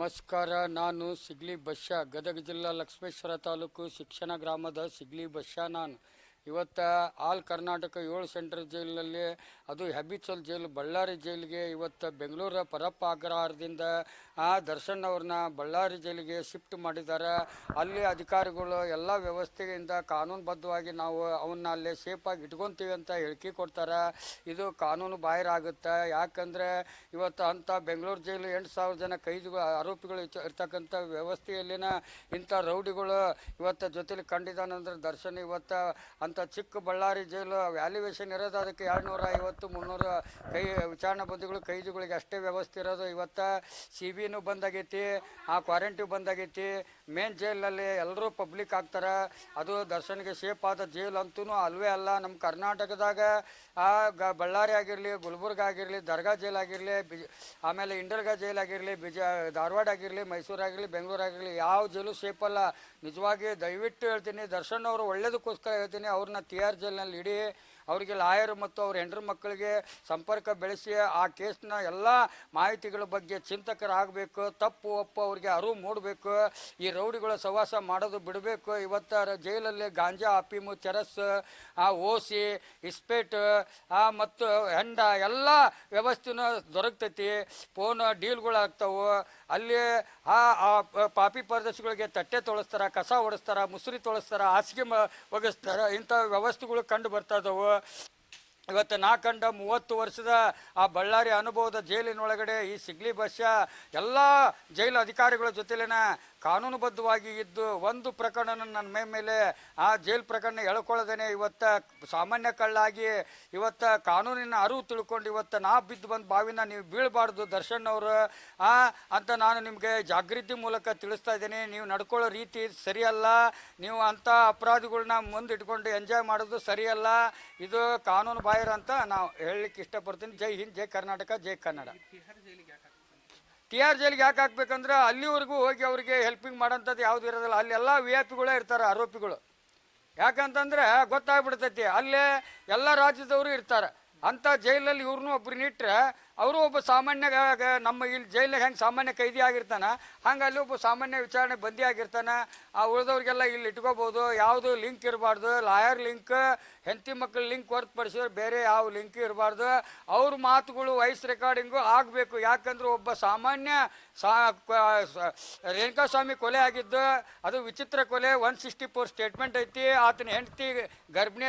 ನಮಸ್ಕಾರ ನಾನು ಸಿಗ್ಲಿ ಬಶ್ಯಾ ಗದಗ ಜಿಲ್ಲಾ ಲಕ್ಷ್ಮೇಶ್ವರ ತಾಲೂಕು ಶಿಕ್ಷಣ ಗ್ರಾಮದ ಸಿಗ್ಲಿ ಬಶ್ಯಾ ನಾನು. ಇವತ್ತು ಆಲ್ ಕರ್ನಾಟಕ ಏಳು ಸೆಂಟ್ರಲ್ ಜೈಲಿನಲ್ಲಿ ಅದು ಹ್ಯಾಬಿಚುವಲ್ ಜೈಲು ಬಳ್ಳಾರಿ ಜೈಲಿಗೆ ಇವತ್ತು ಬೆಂಗಳೂರ ಪರಪ್ಪ ಆಗ್ರಹಾರದಿಂದ ಆ, ದರ್ಶನ್ ಅವ್ರನ್ನ ಬಳ್ಳಾರಿ ಜೈಲಿಗೆ ಶಿಫ್ಟ್ ಮಾಡಿದ್ದಾರೆ. ಅಲ್ಲಿ ಅಧಿಕಾರಿಗಳು ಎಲ್ಲ ವ್ಯವಸ್ಥೆಯಿಂದ ಕಾನೂನುಬದ್ಧವಾಗಿ ನಾವು ಅವನ್ನ ಅಲ್ಲೇ ಸೇಫಾಗಿ ಇಟ್ಕೊತೀವಿ ಅಂತ ಹೇಳಿಕೆ ಕೊಡ್ತಾರೆ. ಇದು ಕಾನೂನು ಬಾಹಿರ ಆಗುತ್ತೆ. ಯಾಕಂದರೆ ಇವತ್ತು ಅಂಥ ಬೆಂಗಳೂರು ಜೈಲು ಎಂಟು ಸಾವಿರ ಜನ ಕೈದಿಗಳು, ಆರೋಪಿಗಳು ಇರ್ತ- ಇರ್ತಕ್ಕಂಥ ವ್ಯವಸ್ಥೆಯಲ್ಲಿನ ಇಂಥ ರೌಡಿಗಳು ಇವತ್ತು ಜೊತೆಲಿ ಕಂಡಿದ್ದಾನಂದ್ರೆ ದರ್ಶನ್ ಇವತ್ತು ಅಂಥ ಚಿಕ್ಕ ಬಳ್ಳಾರಿ ಜೈಲು ವ್ಯಾಲ್ಯುವೇಷನ್ ಇರೋದು ಅದಕ್ಕೆ ಎರಡುನೂರ ಐವತ್ತು, ಮುನ್ನೂರು ಕೈ ವಿಚಾರಣಾ ಬಂದಿಗಳು ಕೈದಿಗಳಿಗೆ ಅಷ್ಟೇ ವ್ಯವಸ್ಥೆ ಇರೋದು. ಇವತ್ತು ಸಿ ಬಿನೂ ಬಂದಾಗೈತಿ, ಆ ಕ್ವಾರಂಟೈನ್ ಬಂದಾಗೈತಿ. ಮೇನ್ ಜೈಲಲ್ಲಿ ಎಲ್ಲರೂ ಪಬ್ಲಿಕ್ ಆಗ್ತಾರೆ. ಅದು ದರ್ಶನ್ಗೆ ಸೇಫ್ ಆದ ಜೈಲ್ ಅಂತೂ ಅಲ್ವೇ ಅಲ್ಲ. ನಮ್ಮ ಕರ್ನಾಟಕದಾಗ, ಆ ಗ ಬಳ್ಳಾರಿ ಆಗಿರಲಿ, ಗುಲ್ಬರ್ಗ ಆಗಿರಲಿ, ದರ್ಗಾ ಜೈಲ್ ಆಗಿರಲಿ, ಬಿ ಆಮೇಲೆ ಇಂಡಲ್ಗಾ ಜೈಲ್ ಆಗಿರಲಿ, ಬಿಜ ಧಾರವಾಡ ಆಗಿರಲಿ, ಮೈಸೂರು ಆಗಿರಲಿ, ಬೆಂಗಳೂರು ಆಗಿರಲಿ, ಯಾವ ಜೈಲು ಸೇಫ್ ಅಲ್ಲ. ನಿಜವಾಗಿ ದಯವಿಟ್ಟು ಹೇಳ್ತೀನಿ, ದರ್ಶನ್ ಅವರು ಒಳ್ಳೇದಕ್ಕೋಸ್ಕರ ಹೇಳ್ತೀನಿ. ಅವ್ರನ್ನ ತಿಹಾರ್ ಜೈಲಿನಲ್ಲಿ ಇಡಿ ಅವರಿಗೆ ಲಾಯರ್ ಮತ್ತು ಅವ್ರ ಹೆಂಡ್ರ ಮಕ್ಕಳಿಗೆ ಸಂಪರ್ಕ ಬೆಳೆಸಿ ಆ ಕೇಸ್ನ ಎಲ್ಲ ಮಾಹಿತಿಗಳ ಬಗ್ಗೆ ಚಿಂತಕರಾಗಬೇಕು, ತಪ್ಪು ಒಪ್ಪು ಅವರಿಗೆ ಅರಿವು ಮೂಡಬೇಕು, ಈ ರೌಡಿಗಳ ಸವಾಸ ಮಾಡೋದು ಬಿಡಬೇಕು. ಇವತ್ತು ಜೈಲಲ್ಲಿ ಗಾಂಜಾ ಅಫೀಮು ಚರಸ್ ಓಸಿ, ಇಸ್ಪೇಟ್ ಮತ್ತು ಹೆಂಡ ಎಲ್ಲ ವ್ಯವಸ್ಥೆನೂ ದೊರಕ್ತೈತಿ. ಫೋನ್ ಡೀಲ್ಗಳು ಆಗ್ತಾವು. ಅಲ್ಲಿ ಆ ಪಾಪಿ ಪರದೇಶಗಳಿಗೆ ತಟ್ಟೆ ತೊಳಸ್ತಾರೆ, ಕಸ ಹೊಡೆಸ್ತಾರ, ಮುಸುರಿ ತೊಳಸ್ತಾರೆ, ಹಾಸಿಗೆ ಒಗೆಸ್ತಾರ, ಇಂಥ ವ್ಯವಸ್ಥೆಗಳು ಕಂಡು ಬರ್ತಾ ಇದಾವು ಇವತ್ತು ನಾ ಕಂಡ ಮೂವತ್ತು ವರ್ಷದ ಆ ಬಳ್ಳಾರಿ ಅನುಭವದ ಜೈಲಿನೊಳಗಡೆ ಈ ಸಿಗ್ಲಿ ಬಸ್ಯ ಎಲ್ಲ ಜೈಲು ಅಧಿಕಾರಿಗಳ ಜೊತೆಲಿನ ಕಾನೂನುಬದ್ಧವಾಗಿ ಇದ್ದು ಒಂದು ಪ್ರಕರಣ ನನ್ನ ಮೇ ಮೇಲೆ, ಆ ಜೈಲ್ ಪ್ರಕರಣ ಎಳ್ಕೊಳ್ಳದೇನೆ ಇವತ್ತ ಸಾಮಾನ್ಯ ಕಳ್ಳಾಗಿ ಇವತ್ತ ಕಾನೂನಿನ ಅರಿವು ತಿಳ್ಕೊಂಡು ಇವತ್ತು ನಾ ಬಿದ್ದು ಬಂದು ಬಾವಿನ ನೀವು ಬೀಳಬಾರ್ದು ದರ್ಶನ್ ಅವರು. ಅಂತ ನಾನು ನಿಮಗೆ ಜಾಗೃತಿ ಮೂಲಕ ತಿಳಿಸ್ತಾ ಇದ್ದೀನಿ. ನೀವು ನಡ್ಕೊಳ್ಳೋ ರೀತಿ ಸರಿಯಲ್ಲ. ನೀವು ಅಂಥ ಅಪರಾಧಿಗಳನ್ನ ಮುಂದೆ ಇಟ್ಕೊಂಡು ಎಂಜಾಯ್ ಮಾಡೋದು ಸರಿಯಲ್ಲ. ಇದು ಕಾನೂನು ಬಾಹಿರ ಅಂತ ನಾವು ಹೇಳಲಿಕ್ಕೆ ಇಷ್ಟಪಡ್ತೀನಿ. ಜೈ ಹಿಂದ್, ಜೈ ಕರ್ನಾಟಕ, ಜೈ ಕನ್ನಡ. ಟಿ ಆರ್ ಜೈಲಿಗೆ ಯಾಕೆ ಹಾಕ್ಬೇಕಂದ್ರೆ ಅಲ್ಲಿವರೆಗೂ ಹೋಗಿ ಅವರಿಗೆ ಹೆಲ್ಪಿಂಗ್ ಮಾಡೋಂಥದ್ದು ಯಾವುದು ಇರೋದಿಲ್ಲ. ಅಲ್ಲೆಲ್ಲ ವಿ ಐ ಪಿಗಳೇ ಇರ್ತಾರೆ ಆರೋಪಿಗಳು. ಯಾಕಂತಂದ್ರೆ ಗೊತ್ತಾಗ್ಬಿಡ್ತೈತಿ, ಅಲ್ಲೇ ಎಲ್ಲ ರಾಜ್ಯದವರು ಇರ್ತಾರೆ. ಅಂಥ ಜೈಲಲ್ಲಿ ಇವ್ರನ್ನೂ ಒಬ್ರನ್ನ ಇಟ್ಟರೆ ಅವರು ಒಬ್ಬ ಸಾಮಾನ್ಯ ನಮ್ಮ ಇಲ್ಲಿ ಜೈಲಿಗೆ ಹೆಂಗೆ ಸಾಮಾನ್ಯ ಕೈದಿ ಆಗಿರ್ತಾನೆ, ಹಂಗೆ ಅಲ್ಲಿ ಒಬ್ಬ ಸಾಮಾನ್ಯ ವಿಚಾರಣೆ ಬಂದಿ ಆಗಿರ್ತಾನೆ, ಆ ಉಳಿದವ್ರಿಗೆಲ್ಲ ಇಲ್ಲಿ ಇಟ್ಕೋಬೋದು, ಯಾವುದು ಲಿಂಕ್ ಇರಬಾರ್ದು, ಲಾಯರ್ ಲಿಂಕ್, ಹೆಂಡತಿ ಮಕ್ಕಳ ಲಿಂಕ್ ಹೊರತುಪಡಿಸಿದ್ರೆ ಬೇರೆ ಯಾವ ಲಿಂಕ್ ಇರಬಾರ್ದು, ಅವ್ರ ಮಾತುಗಳು ವಾಯ್ಸ್ ರೆಕಾರ್ಡಿಂಗು ಆಗಬೇಕು, ಯಾಕಂದ್ರೆ ಒಬ್ಬ ಸಾಮಾನ್ಯ ಸಾ ಸ್ವಾಮಿ ಸ- ರೇಣುಕಾಸ್ವಾಮಿ ಕೊಲೆ ಆಗಿದ್ದು, ಅದು ವಿಚಿತ್ರ ಕೊಲೆ, ಒನ್ ಸಿಕ್ಸ್ಟಿ ಫೋರ್ ಸ್ಟೇಟ್ಮೆಂಟ್ ಐತಿ, ಆತನ ಹೆಂಡತಿ ಗರ್ಭಿಣಿ